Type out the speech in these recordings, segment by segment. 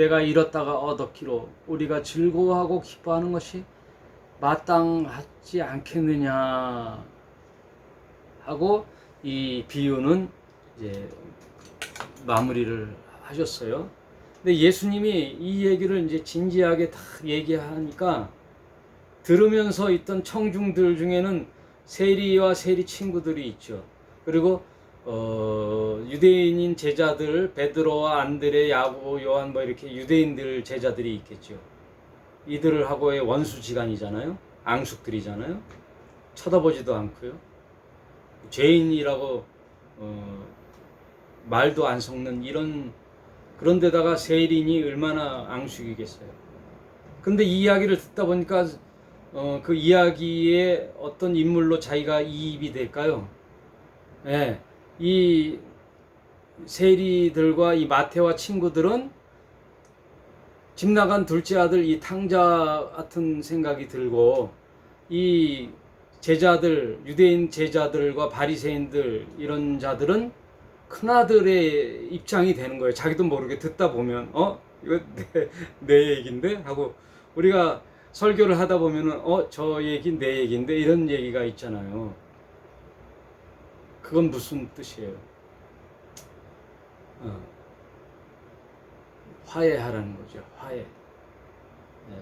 내가 잃었다가 얻었기로 우리가 즐거워하고 기뻐하는 것이 마땅하지 않겠느냐 하고 이 비유는 이제 마무리를 하셨어요. 근데 예수님이 이 얘기를 이제 진지하게 다 얘기하니까 들으면서 있던 청중들 중에는 세리와 세리 친구들이 있죠. 그리고 어, 유대인인 제자들 베드로와 안드레, 야고, 요한 뭐 이렇게 유대인들 제자들이 있겠죠. 이들을 하고의 원수지간이잖아요. 앙숙들이잖아요. 쳐다보지도 않고요. 죄인이라고 어, 말도 안 섞는 이런 그런 데다가 세린이 얼마나 앙숙이겠어요. 근데 이 이야기를 듣다 보니까 어, 그 이야기의 어떤 인물로 자기가 이입이 될까요? 예, 이 세리들과 이 마태와 친구들은 집 나간 둘째 아들 이 탕자 같은 생각이 들고 이 제자들 유대인 제자들과 바리새인들 이런 자들은 큰아들의 입장이 되는 거예요. 자기도 모르게 듣다 보면 어 이거 내, 내 얘긴데 하고 우리가 설교를 하다 보면은 어 저 얘기 내 얘긴데 이런 얘기가 있잖아요. 그건 무슨 뜻이에요? 어. 화해하라는 거죠. 화해. 네.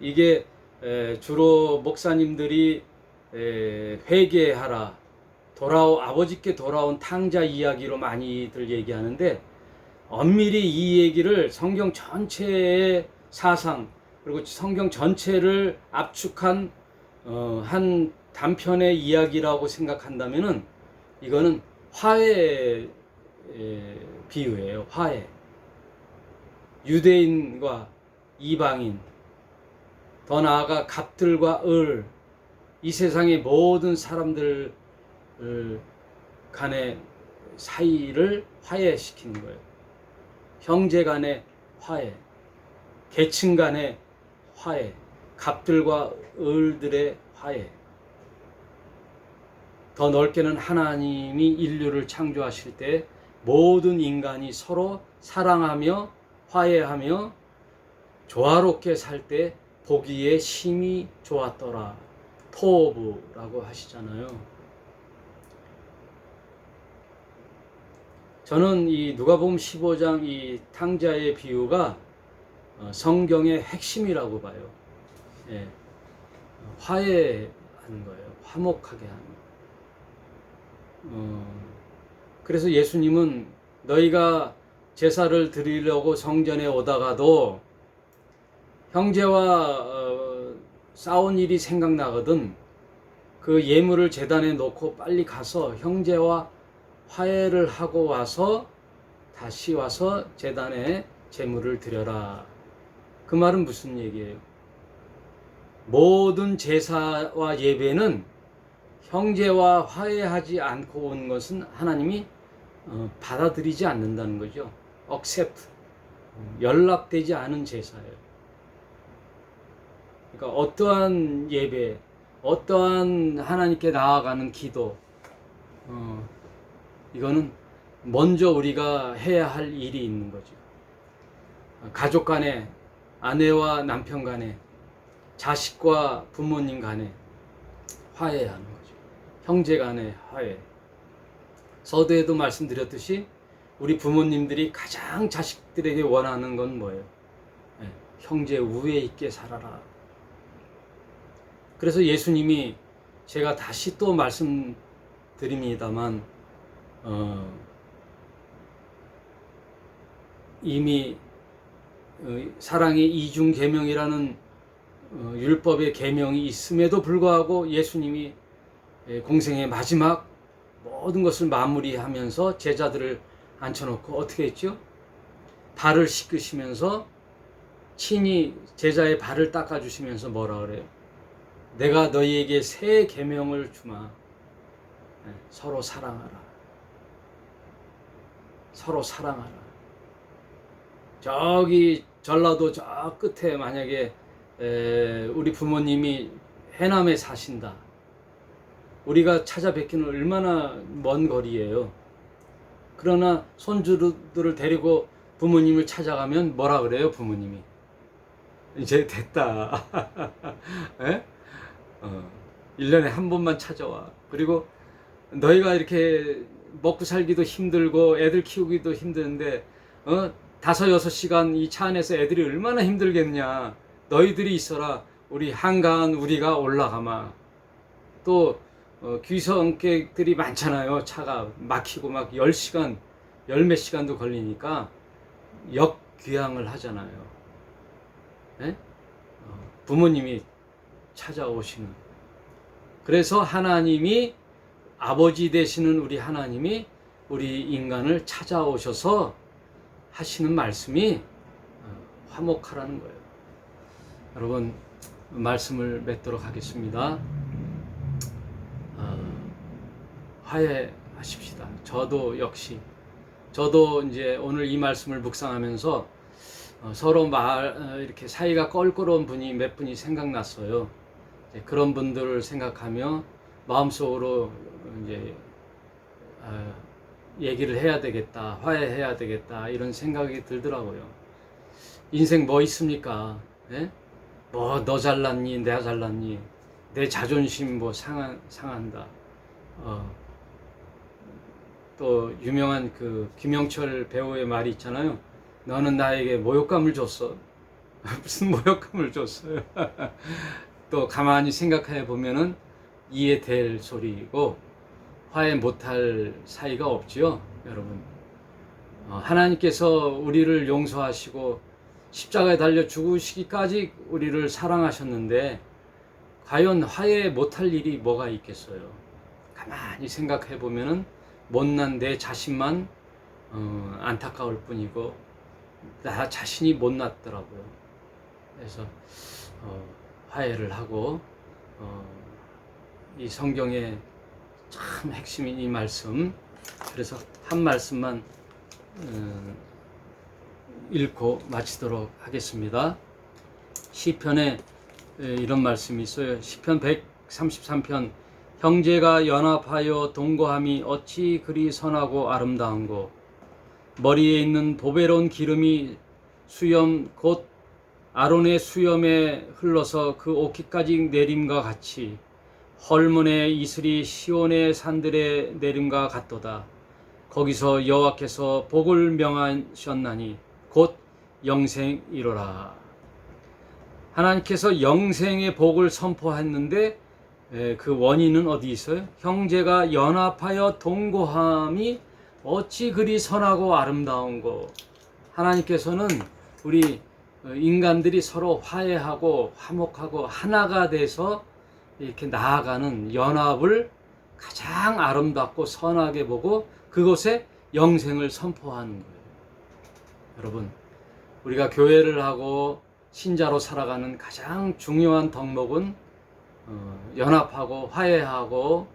이게 에, 주로 목사님들이 에, 회개하라 돌아오 아버지께 돌아온 탕자 이야기로 많이들 얘기하는데 엄밀히 이 얘기를 성경 전체의 사상 그리고 성경 전체를 압축한 어, 한 단편의 이야기라고 생각한다면은 이거는 화해 에, 비유예요. 화해. 유대인과 이방인, 더 나아가 갑들과 을, 이 세상의 모든 사람들 간의 사이를 화해시키는 거예요. 형제 간의 화해, 계층 간의 화해, 갑들과 을들의 화해. 더 넓게는 하나님이 인류를 창조하실 때 모든 인간이 서로 사랑하며 화해하며 조화롭게 살 때 보기에 심히 좋았더라. 토부라고 하시잖아요. 저는 이 누가복음 15장 이 탕자의 비유가 어, 성경의 핵심이라고 봐요. 예. 화해하는 거예요. 화목하게 하는 거예요. 어, 그래서 예수님은 너희가 제사를 드리려고 성전에 오다가도 형제와 어, 싸운 일이 생각나거든 그 예물을 재단에 놓고 빨리 가서 형제와 화해를 하고 와서 다시 와서 재단에 제물을 드려라. 그 말은 무슨 얘기예요? 모든 제사와 예배는 형제와 화해하지 않고 온 것은 하나님이 어, 받아들이지 않는다는 거죠. accept. 연락되지 않은 제사예요. 그러니까 어떠한 예배, 어떠한 하나님께 나아가는 기도, 어, 이거는 먼저 우리가 해야 할 일이 있는 거죠. 가족 간에, 아내와 남편 간에, 자식과 부모님 간에 화해하는. 형제 간에 화해. 서두에도 말씀드렸듯이 우리 부모님들이 가장 자식들에게 원하는 건 뭐예요? 네, 형제 우애 있게 살아라. 그래서 예수님이 제가 다시 또 말씀드립니다만 어, 이미 어, 사랑의 이중 계명이라는 어, 율법의 계명이 있음에도 불구하고 예수님이 예, 공생의 마지막 모든 것을 마무리하면서 제자들을 앉혀놓고 어떻게 했죠? 발을 씻으시면서 친히 제자의 발을 닦아주시면서 뭐라 그래요? 내가 너희에게 새 계명을 주마. 네, 서로 사랑하라. 서로 사랑하라. 저기 전라도 저 끝에 만약에 에, 우리 부모님이 해남에 사신다. 우리가 찾아뵙기는 얼마나 먼 거리예요. 그러나 손주들을 데리고 부모님을 찾아가면 뭐라 그래요 부모님이 이제 됐다 에? 어, 1년에 한 번만 찾아와 그리고 너희가 이렇게 먹고 살기도 힘들고 애들 키우기도 힘드는데 어? 다섯 여섯 시간 이 차 안에서 애들이 얼마나 힘들겠냐 너희들이 있어라 우리 한가한 우리가 올라가마 또 어, 귀성객들이 많잖아요 차가 막히고 막 10시간 열 몇 시간도 걸리니까 역귀향을 하잖아요 예? 어, 부모님이 찾아오시는 그래서 하나님이 아버지 되시는 우리 하나님이 우리 인간을 찾아오셔서 하시는 말씀이 어, 화목하라는 거예요. 여러분 말씀을 맺도록 하겠습니다. 어, 화해하십시다. 저도 역시 저도 이제 오늘 이 말씀을 묵상하면서 어, 서로 말 어, 이렇게 사이가 껄끄러운 분이 몇 분이 생각났어요. 그런 분들을 생각하며 마음속으로 이제 어, 얘기를 해야 되겠다, 화해해야 되겠다 이런 생각이 들더라고요. 인생 뭐 있습니까? 예? 뭐너 잘났니, 내가 잘났니, 내 자존심 뭐 상한 상한다. 어, 또 유명한 그 김영철 배우의 말이 있잖아요. 너는 나에게 모욕감을 줬어. 무슨 모욕감을 줬어요? 또 가만히 생각해 보면은 이해될 소리고 화해 못할 사이가 없지요, 여러분. 어, 하나님께서 우리를 용서하시고 십자가에 달려 죽으시기까지 우리를 사랑하셨는데 과연 화해 못할 일이 뭐가 있겠어요? 가만히 생각해 보면은 못난 내 자신만 어, 안타까울 뿐이고 나 자신이 못났더라고요. 그래서 어, 화해를 하고 어, 이 성경의 참 핵심인 이 말씀 그래서 한 말씀만 어, 읽고 마치도록 하겠습니다. 시편에 에, 이런 말씀이 있어요. 시편 133편 형제가 연합하여 동거함이 어찌 그리 선하고 아름다운고 머리에 있는 보배로운 기름이 수염 곧 아론의 수염에 흘러서 그 옷깃까지 내림과 같이 헐문의 이슬이 시온의 산들의 내림과 같도다. 거기서 여호와께서 복을 명하셨나니 곧 영생이로라. 하나님께서 영생의 복을 선포했는데 에, 그 원인은 어디 있어요? 형제가 연합하여 동거함이 어찌 그리 선하고 아름다운고 하나님께서는 우리 어, 인간들이 서로 화해하고 화목하고 하나가 돼서 이렇게 나아가는 연합을 가장 아름답고 선하게 보고 그곳에 영생을 선포하는 거예요. 여러분, 우리가 교회를 하고 신자로 살아가는 가장 중요한 덕목은 어, 연합하고 화해하고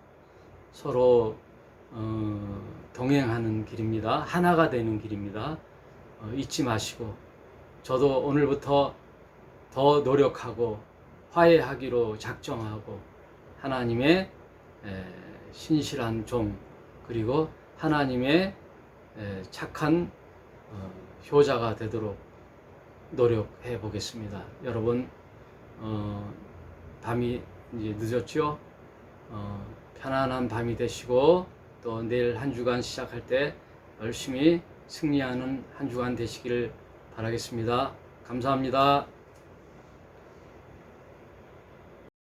서로 어, 동행하는 길입니다. 하나가 되는 길입니다. 어, 잊지 마시고 저도 오늘부터 더 노력하고 화해하기로 작정하고 하나님의 에, 신실한 종 그리고 하나님의 에, 착한 어, 효자가 되도록 노력해 보겠습니다. 여러분 어, 밤이 이제 늦었죠. 어, 편안한 밤이 되시고 또 내일 한 주간 시작할 때 열심히 승리하는 한 주간 되시기를 바라겠습니다. 감사합니다.